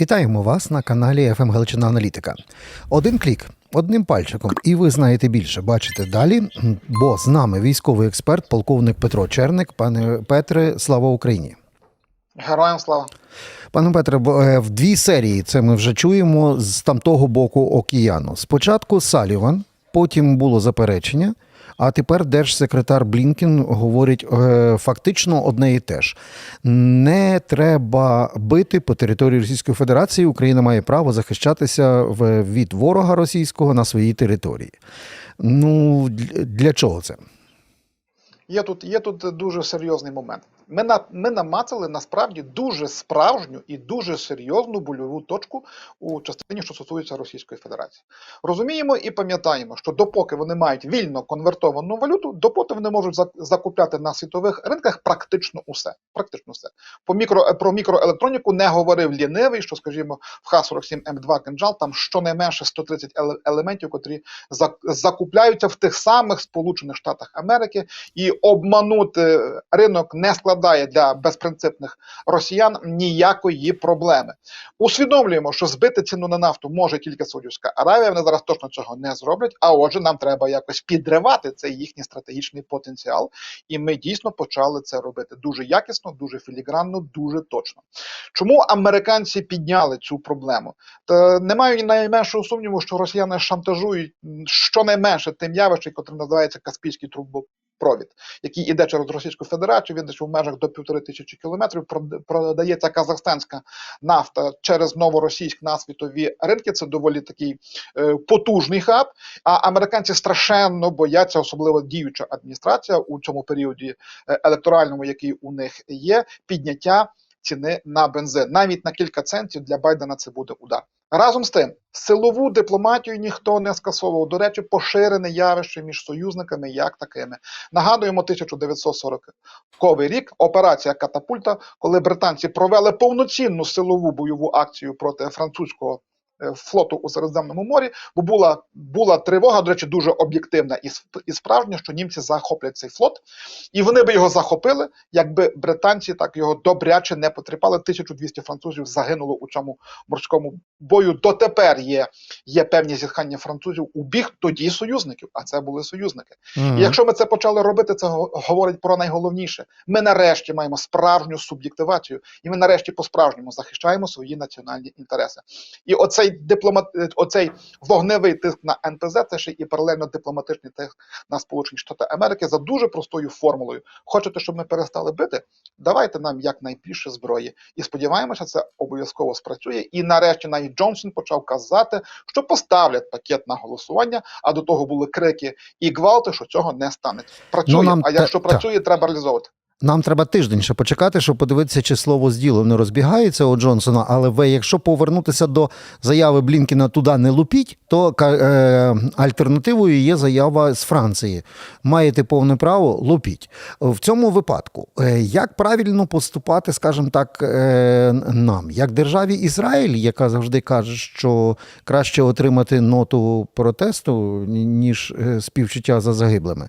Вітаємо вас на каналі «ФМ Галичина Аналітика. Один клік, одним пальчиком, і ви знаєте більше. Бачите далі. Бо з нами військовий експерт, полковник Петро Черник. Пане Петре, слава Україні. Героям слава. Пане Петре, е, в дві серії це ми вже чуємо з тамтого боку океану. Спочатку Саліван, потім було заперечення. А тепер держсекретар Блінкін говорить е, фактично одне і те ж: не треба бити по території Російської Федерації. Україна має право захищатися від ворога російського на своїй території. Ну для чого це? Є тут, є тут дуже серйозний момент. Ми, на, ми намацали насправді дуже справжню і дуже серйозну больову точку у частині, що стосується Російської Федерації. Розуміємо і пам'ятаємо, що допоки вони мають вільно конвертовану валюту, допоки вони можуть за- закупляти на світових ринках практично усе. Практично все. По мікро, про мікроелектроніку не говорив лінивий, що, скажімо, в Х-47М2 кинджал там щонайменше 130 еле- елементів, котрі закупляються в тих самих Сполучених Штатах Америки, і обманути ринок не складає для безпринципних росіян ніякої проблеми. Усвідомлюємо, що збити ціну на нафту може тільки Саудівська Аравія. Вони зараз точно цього не зроблять. А отже, нам треба якось підривати цей їхній стратегічний потенціал. І ми дійсно почали це робити дуже якісно, дуже філігранно, дуже точно. Чому американці підняли цю проблему? Та не маю ні найменшого сумніву, що росіяни шантажують щонайменше тим явищем, яке називається Каспійський трубопровід, який іде через Російську Федерацію. Він десь у межах до півтори тисячі кілометрів прод- продається казахстанська нафта через новоросійськ на світові ринки. Це доволі такий е, потужний хаб. А американці страшенно бояться, особливо діюча адміністрація у цьому періоді е, електоральному, який у них є, підняття ціни на бензин. Навіть на кілька центів для Байдена це буде удар. Разом з тим, силову дипломатію ніхто не скасовував. До речі, поширене явище між союзниками як такими. Нагадуємо 1940 рік, операція Катапульта, коли британці провели повноцінну силову бойову акцію проти французького флоту у Середземному морі, бо була, була тривога, до речі, дуже об'єктивна і, і справжня, що німці захоплять цей флот, і вони би його захопили, якби британці так його добряче не потріпали. 1200 французів загинуло у цьому морському бою. Дотепер є, є певні зітхання французів у бік тоді союзників, а це були союзники. І якщо ми це почали робити, це говорить про найголовніше. Ми нарешті маємо справжню суб'єктивацію, і ми нарешті по-справжньому захищаємо свої національні інтереси. І оцей дипломат, е, оцей вогневий тиск на НПЗ, це ще і паралельно дипломатичний тиск на Сполучені Штати Америки за дуже простою формулою. Хочете, щоб ми перестали бити? Давайте нам якнайбільше зброї. І сподіваємося, це обов'язково спрацює. І нарешті навіть Джонсон почав казати, що поставлять пакет на голосування. А до того були крики і гвалти, що цього не станеться. Працює. Ну, нам а якщо та. працює, треба реалізовувати. Нам треба тиждень ще почекати, щоб подивитися, чи слово з ділом не розбігається у Джонсона. Але ви, якщо повернутися до заяви Блінкіна туди не лупіть, то е, альтернативою є заява з Франції. Маєте повне право лупіть. В цьому випадку, е, як правильно поступати, скажімо так, е, нам, як державі Ізраїль, яка завжди каже, що краще отримати ноту протесту, ніж е, співчуття за загиблими.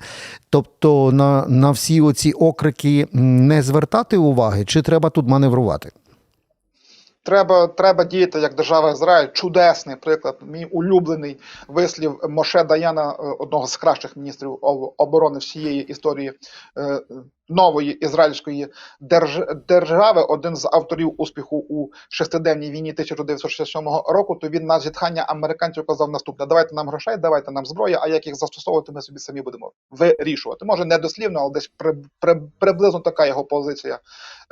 Тобто на, на всі оці окрики не звертати уваги, чи треба тут маневрувати? Треба, треба діяти як держава Ізраїль. Чудесний приклад. Мій улюблений вислів Моше Даяна, е, одного з кращих міністрів оборони всієї історії е, нової ізраїльської держ, держави. Один з авторів успіху у шестиденній війні 1967 року. То він на зітхання американців казав наступне: давайте нам грошей, давайте нам зброї. А як їх застосовувати, ми собі самі будемо вирішувати. Може не дослівно, але десь при, при, приблизно така його позиція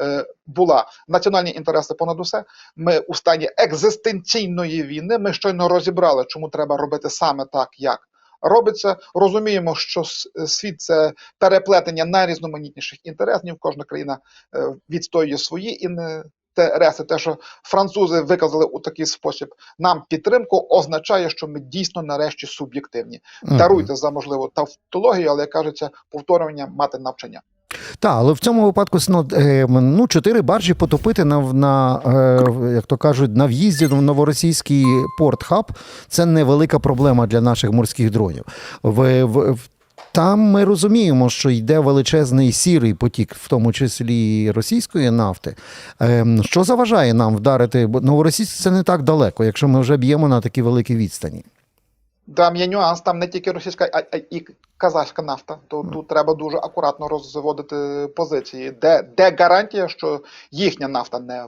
е, була. Національні інтереси понад усе. Ми у стані екзистенційної війни. Ми щойно розібрали, чому треба робити саме так, як робиться. Розуміємо, що світ це переплетення найрізноманітніших інтересів. Кожна країна е, відстоює свої інтереси. Те, що французи виказали у такий спосіб нам підтримку, означає, що ми дійсно нарешті суб'єктивні. Даруйте за можливо тавтологію, але як кажеться, повторювання мати навчання. Так, але в цьому випадку е, ну, чотири баржі потопити на, на е, як то кажуть, на в'їзді в новоросійський порт хаб це невелика проблема для наших морських дронів. В, в, Там ми розуміємо, що йде величезний сірий потік, в тому числі російської нафти. Ем, Що заважає нам вдарити? Новоросійськ це не так далеко, якщо ми вже б'ємо на такі великі відстані. Там є нюанс, там не тільки російська, а, а і казахська нафта. То тут треба дуже акуратно розводити позиції. Де, де гарантія, що їхня нафта не,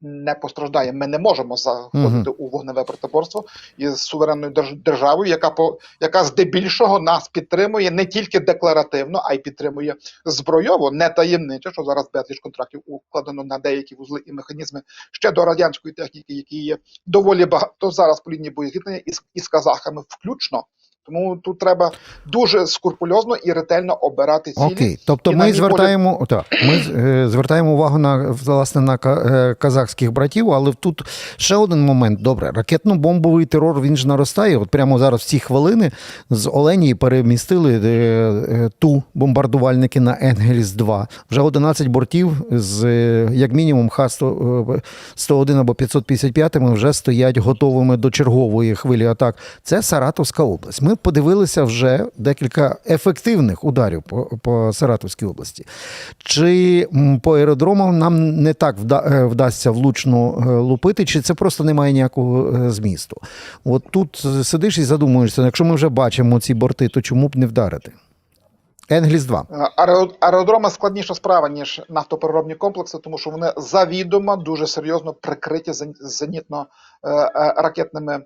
не постраждає? Ми не можемо заходити у вогневе протиборство із суверенною держ- державою, яка по яка здебільшого нас підтримує не тільки декларативно, а й підтримує збройово, не таємниче, що зараз безліч контрактів укладено на деякі вузли і механізми ще до радянської техніки, які є доволі багато зараз по лінії боєзіткнення із, із казахами включно. Тому тут треба дуже скрупульозно і ретельно обирати цілі. Окей, тобто І ми звертаємо так, ми е, звертаємо увагу на власне на е, казахських братів, але тут ще один момент. Добре, ракетно-бомбовий терор він ж наростає. От прямо зараз в ці хвилини з Оленії перемістили е, е, ту бомбардувальники на Енгельс 2 Вже 11 бортів з е, як мінімум Х-101 або 555 вже стоять готовими до чергової хвилі атак. Це Саратовська область. Ми подивилися вже декілька ефективних ударів по, по Саратовській області. Чи по аеродромам нам не так вда- е, вдасться влучно е, лупити, чи це просто не має ніякого е, змісту? От тут сидиш і задумуєшся, якщо ми вже бачимо ці борти, то чому б не вдарити? Енгліс 2. Е, Аеродроми складніша справа, ніж нафтопереробні комплекси, тому що вони завідомо дуже серйозно прикриті зенітно ракетними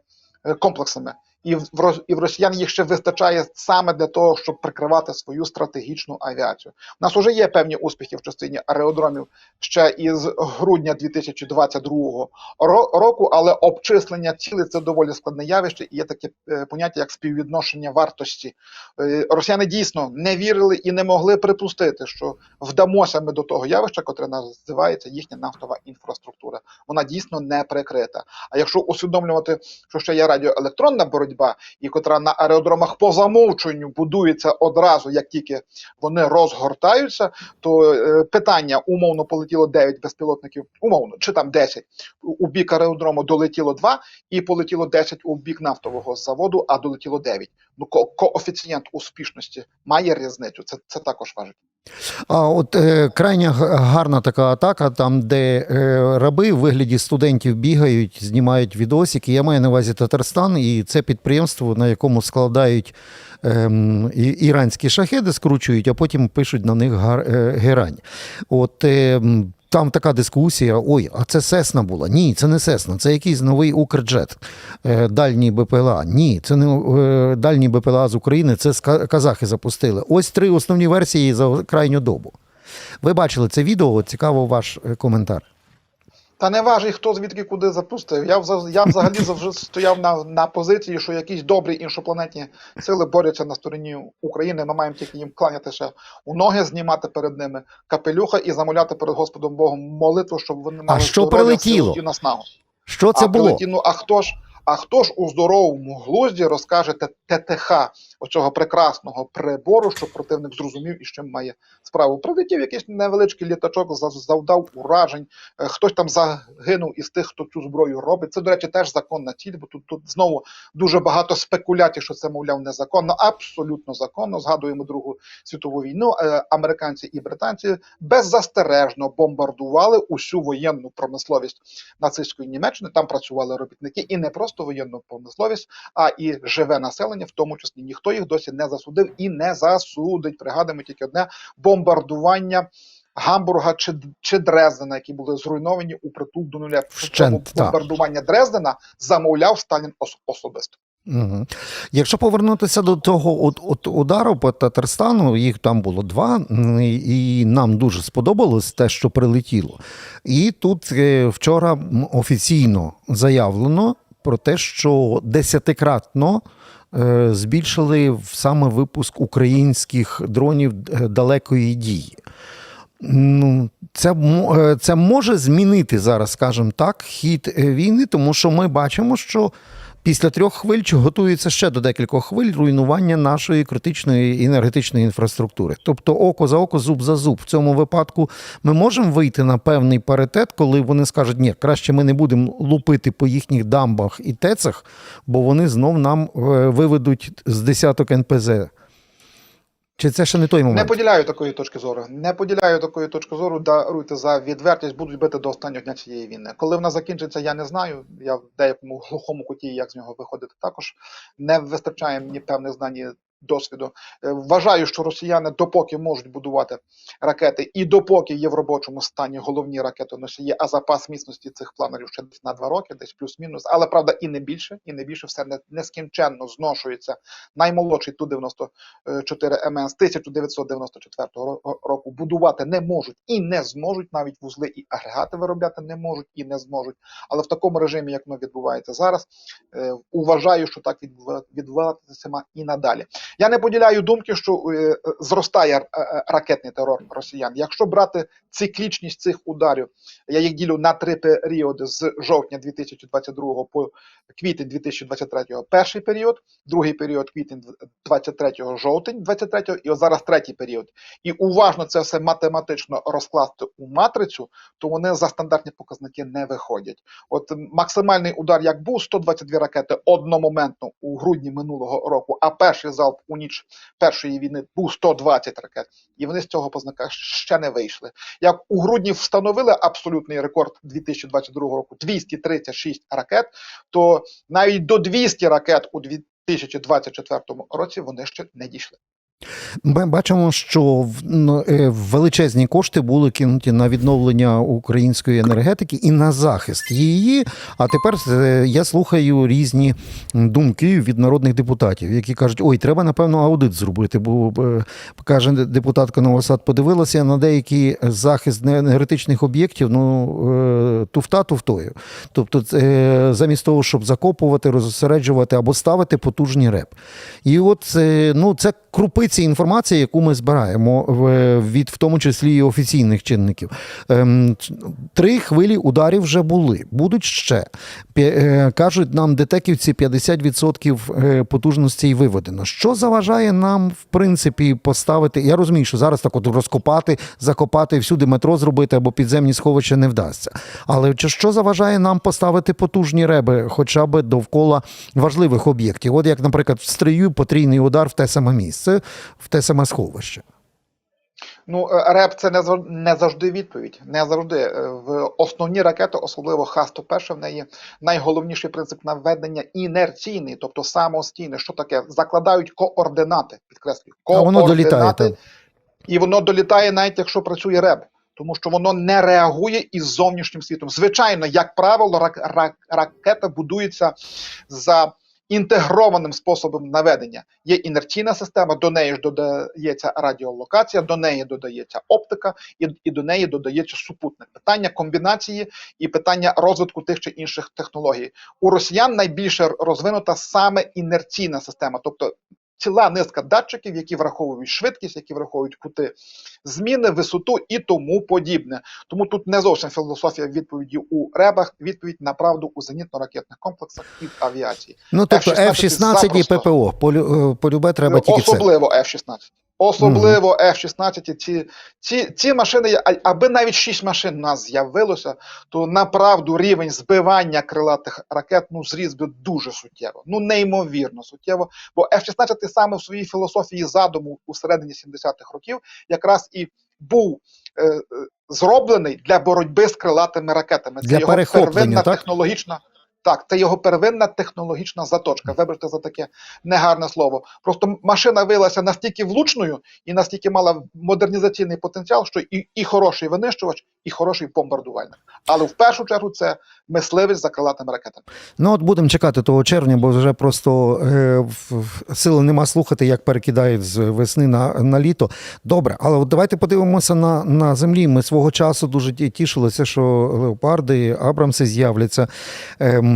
е, комплексами. І в і в росіян їх ще вистачає саме для того, щоб прикривати свою стратегічну авіацію. У нас вже є певні успіхи в частині аеродромів ще із грудня 2022 ро- року, але обчислення цілей це доволі складне явище, і є таке е, поняття як співвідношення вартості. Е, Росіяни дійсно не вірили і не могли припустити, що вдамося ми до того явища, котре називається їхня нафтова інфраструктура. Вона дійсно не прикрита. А якщо усвідомлювати, що ще є радіоелектронна боротьба, і котра на аеродромах по замовчуванню будується одразу, як тільки вони розгортаються, то е, питання умовно полетіло 9 безпілотників, умовно, чи там 10, у у бік аеродрому долетіло 2, і полетіло 10 у бік нафтового заводу, а долетіло 9. Ну, ко- коефіцієнт успішності має різницю. Це, це також важить. А от е, крайня гарна така атака, там, де е, раби в вигляді студентів бігають, знімають відосики. Я маю на увазі Татарстан, і це підприємство, на якому складають е, іранські шахеди, скручують, а потім пишуть на них гар, е, герань. От е, там така дискусія: ой, а це Сесна була? Ні, це не Сесна, це якийсь новий Укрджет, е, дальній БПЛА. Ні, це не е, дальній БПЛА з України, це казахи запустили. Ось три основні версії за крайню добу. Ви бачили це відео, цікаво ваш е, коментар. Та не важить, хто звідки куди запустив. Я, я взагалі завжди стояв на, на позиції, що якісь добрі іншопланетні сили борються на стороні України. Ми маємо тільки їм кланятися у ноги, знімати перед ними капелюха і замовляти перед Господом Богом молитву, щоб вони мали що прилетіло? і наснагу. Що це а було? прилеті- ну, а хто ж, а хто ж у здоровому глузді розкаже ТТХ оцього прекрасного прибору, щоб противник зрозумів і з чим має справу? Прилетів якийсь невеличкий літачок, за- завдав уражень, е, хтось там загинув із тих, хто цю зброю робить. Це, до речі, теж законна ціль, бо тут, тут знову дуже багато спекуляцій, що це, мовляв, незаконно. Абсолютно законно. Згадуємо Другу світову війну. Е, Американці і британці беззастережно бомбардували усю воєнну промисловість нацистської Німеччини. Там працювали робітники і не просто воєнну промисловість, а і живе населення, в тому числі ніхто їх досі не засудив і не засудить. Пригадуємо тільки одне бомбардування. Гамбурга чи, чи Дрездена, які були зруйновані у притул до нуля. Вщент, Причому так. бомбардування Дрездена замовляв Сталін ос- особисто. Угу. Якщо повернутися до того от, от удару по Татарстану, їх там було два, і і нам дуже сподобалось те, що прилетіло. І тут е, вчора офіційно заявлено про те, що десятикратно е, збільшили саме випуск українських дронів е, далекої дії. Ну, це, е, це може змінити зараз, скажімо так, хід війни, тому що ми бачимо, що після трьох хвиль готується ще до декількох хвиль руйнування нашої критичної енергетичної інфраструктури. Тобто око за око, зуб за зуб. В цьому випадку ми можемо вийти на певний паритет, коли вони скажуть, ні, краще ми не будемо лупити по їхніх дамбах і тецах, бо вони знов нам е, виведуть з десяток НПЗ. Чи це ще не той Не поділяю такої точки зору. Не поділяю такої точки зору. Даруйте за відвертість, будуть бити до останнього дня цієї війни. Коли вона закінчиться, я не знаю. Я в деякому глухому куті, як з нього виходити, також не вистачає мені певних знань. Досвіду Е, вважаю, що росіяни допоки можуть будувати ракети, і допоки є в робочому стані головні ракетоносії, а запас міцності цих планерів ще десь на два роки, десь плюс-мінус. Але правда, і не більше, і не більше все нескінченно зношується. Наймолодший ту 94 МН з 1994 ро- року будувати не можуть і не зможуть, навіть вузли і агрегати виробляти не можуть і не зможуть. Але в такому режимі, як воно відбувається зараз, е, вважаю, що так відбува- відбуватиме і надалі. Я не поділяю думки, що е, е, зростає е, ракетний терор росіян. Якщо брати циклічність цих ударів, я їх ділю на три періоди з жовтня 2022 по квітень 2023. Перший період, другий період квітень 23 жовтень 23 і от зараз третій період. І уважно це все математично розкласти у матрицю, то вони за стандартні показники не виходять. От максимальний удар, як був 122 ракети одномоментно у грудні минулого року, а перший залп у ніч першої війни був 120 ракет, і вони з цього познака ще не вийшли. Як у грудні встановили абсолютний рекорд 2022 року 236 ракет, то навіть до 200 ракет у 2024 році вони ще не дійшли. Ми бачимо, що ну, е, величезні кошти були кинуті на відновлення української енергетики і на захист її. А тепер е, я слухаю різні думки від народних депутатів, які кажуть: ой, треба напевно аудит зробити. Бо е, каже депутатка Новосад, подивилася на деякий захист енергетичних об'єктів. Ну туфта туфтою. Тобто, замість того, щоб закопувати, розсереджувати або ставити потужні реп. І от ну, це крупиці інформації, яку ми збираємо від в тому числі і офіційних чинників. Ем, Три хвилі ударів вже були, будуть ще. Е, Кажуть нам детеківці 50% е, потужностей виведено. Що заважає нам, в принципі, поставити? Я розумію, що зараз так от розкопати, закопати, всюди метро зробити або підземні сховища не вдасться. Але чи що заважає нам поставити потужні реби, хоча б довкола важливих об'єктів? От як, наприклад, в стрію потрійний удар в те саме місце, в те саме сховище. Ну, е, РЕП це не зав- не завжди відповідь. Не завжди. Е, В основні ракети, особливо Х-101, в неї найголовніший принцип наведення інерційний, тобто самостійний. Що таке? Закладають координати, підкреслюю. А воно долітає. координати, Так. І воно долітає навіть якщо працює РЕБ. Тому що воно не реагує із зовнішнім світом. Звичайно, як правило, рак, рак, ракета будується за інтегрованим способом наведення. Є інерційна система, до неї ж додається радіолокація, до неї додається оптика, і, і до неї додається супутник. Питання комбінації і питання розвитку тих чи інших технологій. У росіян найбільше розвинута саме інерційна система, тобто ціла низка датчиків, які враховують швидкість, які враховують кути зміни, висоту і тому подібне. Тому тут не зовсім філософія відповіді у ребах, відповідь на правду у зенітно-ракетних комплексах і в авіації. Ну, тобто F-16 F-16 і. ППО. Полю, е, полюбе треба тільки це. Особливо F-16. Особливо F-16. Ці, ці, ці машини, аби навіть 6 машин у нас з'явилося, то направду рівень збивання крилатих ракет ну, зріс би дуже суттєво. Ну, неймовірно суттєво. Бо F-16 саме в своїй філософії задуму у середині 70-х років якраз і був е, е, зроблений для боротьби з крилатими ракетами. Це Для його первинна так? технологічна. Так, це його первинна технологічна заточка. Вибачте за таке негарне слово. Просто машина виявилася настільки влучною і настільки мала модернізаційний потенціал, що і, і хороший винищувач, і хороший бомбардувальник. Але в першу чергу це мисливець за крилатими ракетами. Ну, от будемо чекати того червня, бо вже просто е, сили нема слухати, як перекидають з весни на, на літо. Добре, але от давайте подивимося на, на землі. Ми свого часу дуже тішилися, що леопарди, Абрамси з'являться. Ем,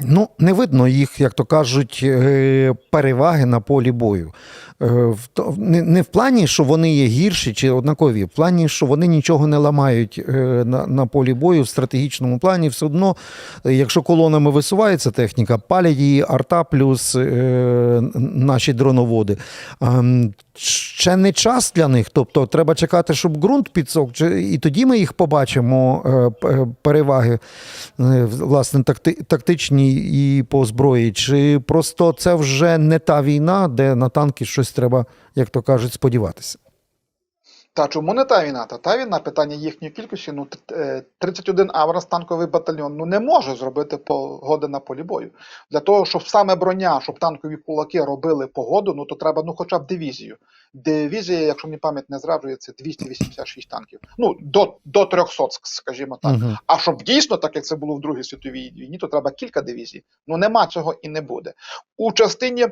Ну, не видно їх, як то кажуть, е, переваги на полі бою. Е, Не, в плані, що вони є гірші чи однакові, в плані, що вони нічого не ламають е, на, полі бою в стратегічному плані. Все одно, якщо колонами висувається техніка, палять її арта плюс наші дроноводи. Ем, Ще не час для них, тобто треба чекати, щоб ґрунт підсох, і тоді ми їх побачимо переваги власне такти, тактичні і по зброї. Чи просто це вже не та війна, де на танки щось треба, як то кажуть, сподіватися. Та чому не та війна? Та та війна, питання їхньої кількості. Ну, е, 31 Аврас танковий батальйон ну не може зробити погоди на полі бою. Для того, щоб саме броня, щоб танкові кулаки робили погоду, ну то треба ну хоча б дивізію. Дивізія, якщо мені пам'ять не зраджує, це 286 танків. Ну, до, до 300, скажімо так. Мгм. А щоб дійсно, так як це було в Другій світовій війні, то треба кілька дивізій. Ну нема цього і не буде. У частині,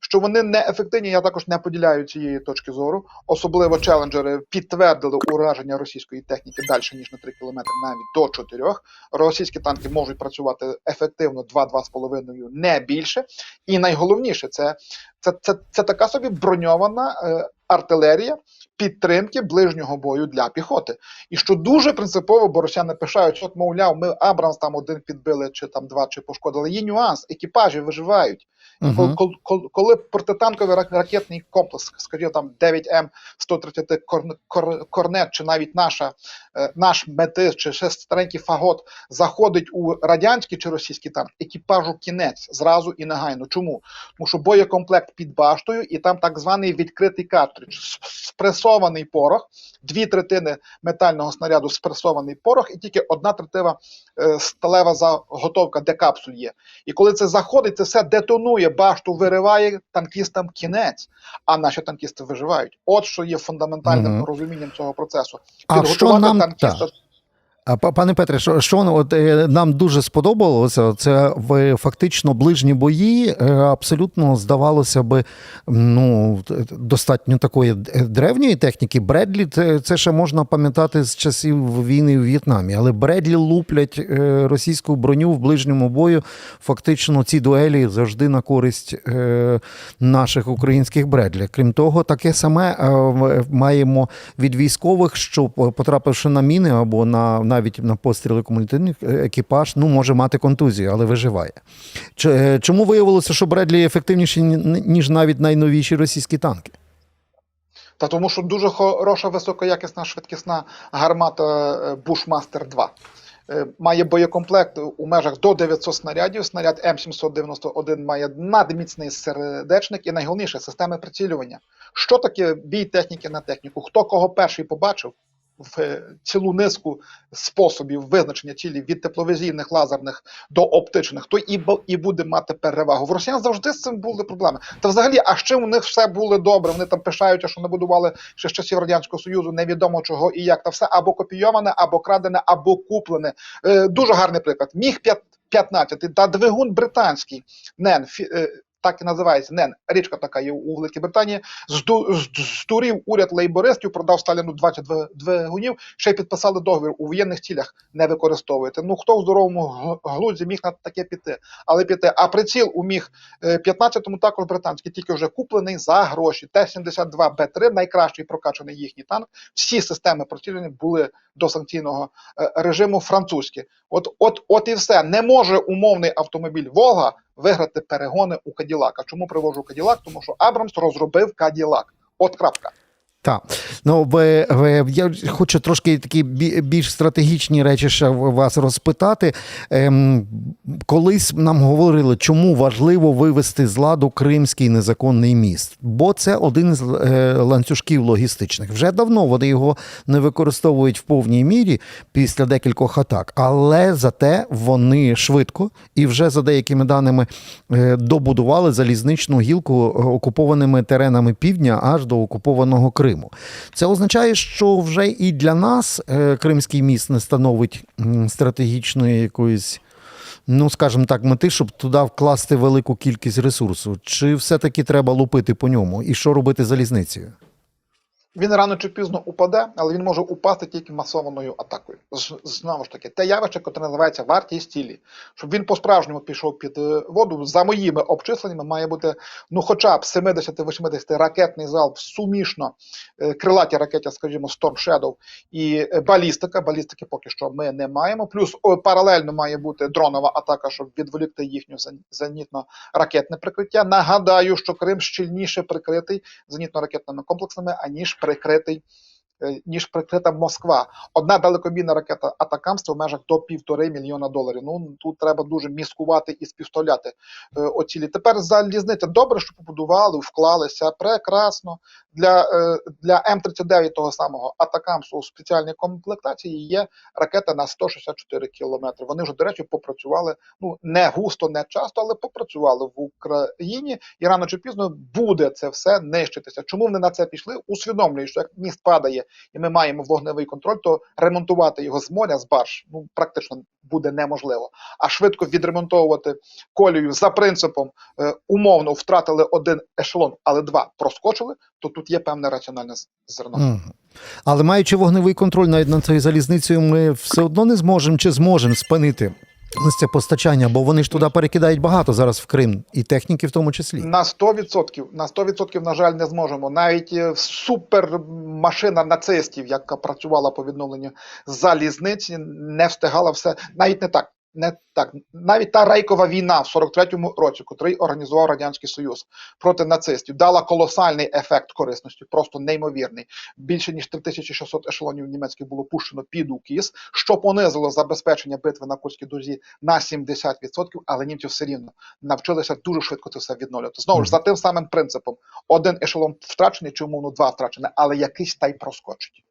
що вони неефективні, я також не поділяю цієї точки зору. Особливо челенджери підтвердили ураження російської техніки далі ніж на 3 кілометри, навіть до 4. Російські танки можуть працювати ефективно 2-2,5, не більше. І найголовніше, це, це, це, це така собі броньована е, артилерія підтримки ближнього бою для піхоти. І що дуже принципово, бо росіяни пишають, от, мовляв, ми Абрамс там один підбили, чи там два, чи пошкодили. Є нюанс, екіпажі виживають. Мгм. Коли, коли, коли протитанковий ракетний комплекс, скажімо, там 9М 130 корн, кор, корнет, чи навіть наша, е, наш метис, чи ще старенький фагот заходить у радянський чи російський танк, екіпажу кінець зразу і негайно. Чому? Тому що боєкомплект під баштою, і там так званий відкритий картридж, с- спресований порох, дві третини метального снаряду спресований порох, і тільки одна третина е, сталева заготовка, де капсуль є. І коли це заходить, це все детонує, башту вириває танкістам кінець, а наші танкісти виживають. От що є фундаментальним Мгм. розумінням цього процесу. А що нам- танкіста. Пане Петре, що, що от, е, нам дуже сподобалося, це в фактично ближні бої е, абсолютно здавалося би ну, достатньо такої древньої техніки. Бредлі це, ще можна пам'ятати з часів війни в В'єтнамі, але Бредлі луплять е, російську броню в ближньому бою. Фактично ці дуелі завжди на користь е, наших українських Бредлі. Крім того, таке саме е, маємо від військових, що потрапивши на міни або на навіть на постріли кумулятивних, е, екіпаж ну може мати контузію, але виживає. Е, Чому виявилося, що Бредлі ефективніші ніж навіть найновіші російські танки? Та тому, що дуже хороша високоякісна швидкісна гармата е, Bushmaster 2. Е, Має боєкомплект у межах до 900 снарядів. Снаряд М791 має надміцний сердечник і найголовніше системи прицілювання. Що таке бій техніки на техніку? Хто кого перший побачив? В е, цілу низку способів визначення цілі від тепловізійних лазерних до оптичних, то і, і буде мати перевагу. В росіян завжди з цим були проблеми. Та взагалі, а чим у них все було добре? Вони там пишаються, що набудували ще з часів радянського союзу, невідомо чого і як. Та все або копійоване, або крадене, або куплене. Е, дуже гарний приклад. Міг 15 та двигун британський НЕН. Е, Так і називається НЕН, річка така є у Великій Британії. Зду, здурів уряд лейбористів, продав Сталіну 20 двиг- двигунів, ще й підписали договір у воєнних цілях не використовуєте. Ну хто в здоровому гл- глузді міг на таке піти? Але піти. А приціл у міг 15-му також британський, тільки вже куплений за гроші. Т-72 Б3, найкращий прокачаний їхній танк. Всі системи прицілення були до санкційного е, режиму французькі. От, от, от і все. Не може умовний автомобіль Волга виграти перегони у Каділака. Чому привожу Каділак? Тому що Абрамс розробив Каділак. От крапка. Так, ну ви, ви, я хочу трошки такі більш стратегічні речі ще вас розпитати. Ем, колись нам говорили, чому важливо вивести з ладу кримський незаконний міст, бо це один з е, ланцюжків логістичних. Вже давно вони його не використовують в повній мірі після декількох атак, але зате вони швидко і вже за деякими даними е, добудували залізничну гілку е, окупованими теренами півдня аж до окупованого Криму. Це означає, що вже і для нас е, Кримський міст не становить стратегічної якоїсь. Ну, скажімо так, мети, щоб туди вкласти велику кількість ресурсу. Чи все-таки треба лупити по ньому? І що робити залізницею? Він рано чи пізно упаде, але він може упасти тільки масованою атакою. Знову ж таки, те явище, яке називається вартість цілі. Щоб він по-справжньому пішов під е, воду, за моїми обчисленнями, має бути ну, хоча б 70-80 ракетний залп сумішно е, крилаті ракеті, скажімо, Storm Shadow і е, балістика. Балістики поки що ми не маємо. Плюс паралельно має бути дронова атака, щоб відволікти їхню зен- зенітно-ракетне прикриття. Нагадаю, що Крим щільніше прикритий зенітно-ракетними комплексами, аніж прикритий е, ніж прикрита Москва. Одна далекобійна ракета Атакамс в межах до півтори мільйона доларів. Ну тут треба дуже міскувати і співставляти е, оцілі. Тепер залізниця добре, що побудували, вклалися прекрасно для, е, для М39 того самого Атакамсу у спеціальній комплектації є ракета на 164 кілометри. Вони вже, до речі, попрацювали ну не густо, не часто, але попрацювали в Україні, і рано чи пізно буде це все нищитися. Чому вони на це пішли? Усвідомлюють, що як міст падає, і ми маємо вогневий контроль, то ремонтувати його з моря, з барж, ну практично буде неможливо. А швидко відремонтовувати колію за принципом е, умовно втратили один ешелон, але два проскочили, то тут є певне раціональне зерно. Мгм. Але маючи вогневий контроль навіть над цією залізницею, ми все одно не зможемо чи зможемо спинити ось це постачання, бо вони ж туди перекидають багато зараз в Крим, і техніки в тому числі. На 100%, на 100% на жаль, не зможемо. Навіть е, супермашина нацистів, яка працювала по відновленню залізниці, не встигала все. Навіть не так. Не так, навіть та рейкова війна в 43-му році, котрий організував радянський союз проти нацистів, дала колосальний ефект корисності, просто неймовірний. Більше ніж 3600 ешелонів німецьких було пущено під укіс, що понизило забезпечення битви на Курській дузі на 70%, але німці все рівно навчилися дуже швидко це все відновлювати. Знову ж за тим самим принципом: один ешелон втрачений, чи умовно два втрачені, але якийсь та й проскочить.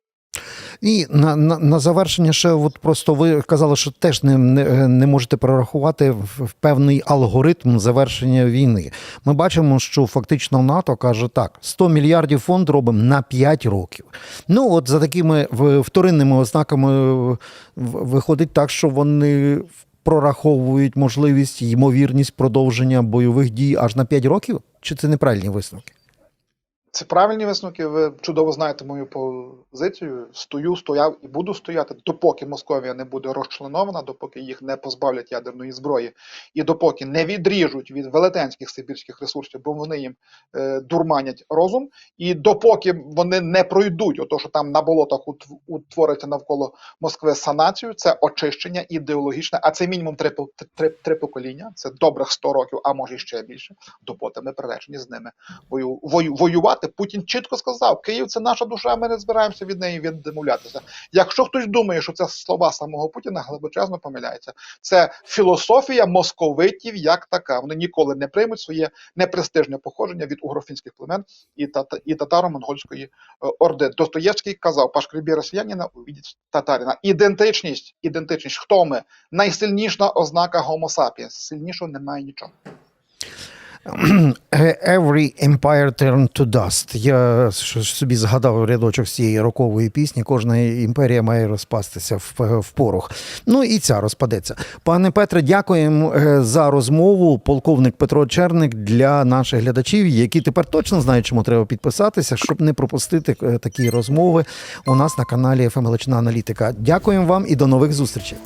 І на, на, на завершення ще, от просто ви казали, що теж не, не, не можете прорахувати в, певний алгоритм завершення війни. Ми бачимо, що фактично НАТО каже так: 100 мільярдів фонд робимо на 5 років. Ну, от за такими вторинними ознаками виходить так, що вони прораховують можливість, ймовірність продовження бойових дій аж на 5 років? Чи це неправильні висновки? Це правильні висновки. Ви чудово знаєте мою позицію. Стою, стояв і буду стояти, допоки Московія не буде розчленована, допоки їх не позбавлять ядерної зброї, і допоки не відріжуть від велетенських сибірських ресурсів, бо вони їм е, дурманять розум, і допоки вони не пройдуть, ото що там на болотах утв- утвориться навколо Москви санацію, це очищення ідеологічне, а це мінімум три, три, три покоління, це добрих 100 років, а може ще більше. Допоки ми приречені з ними вою, вою, воювати. Путін чітко сказав: Київ це наша душа, ми не збираємося від неї віддемовлятися. Якщо хтось думає, що це слова самого Путіна, глибочезно помиляється. Це філософія московитів як така. Вони ніколи не приймуть своє непрестижне походження від угрофінських племен і, тата, і татаро-монгольської е, орди. Достоєвський казав, пашкрібі росіянина увидіть татарина. Ідентичність, ідентичність. Хто ми? Найсильніша ознака Homo sapiens. Сильнішого немає нічого. Every empire turned to dust. Я собі згадав рядочок з цієї рокової пісні. Кожна імперія має розпастися в, порох. Ну і ця розпадеться. Пане Петре, дякуємо е, за розмову. Полковник Петро Черник для наших глядачів, які тепер точно знають, чому треба підписатися, щоб не пропустити е, такі розмови у нас на каналі «ФМ Аналітика. Дякуємо вам і до нових зустрічей.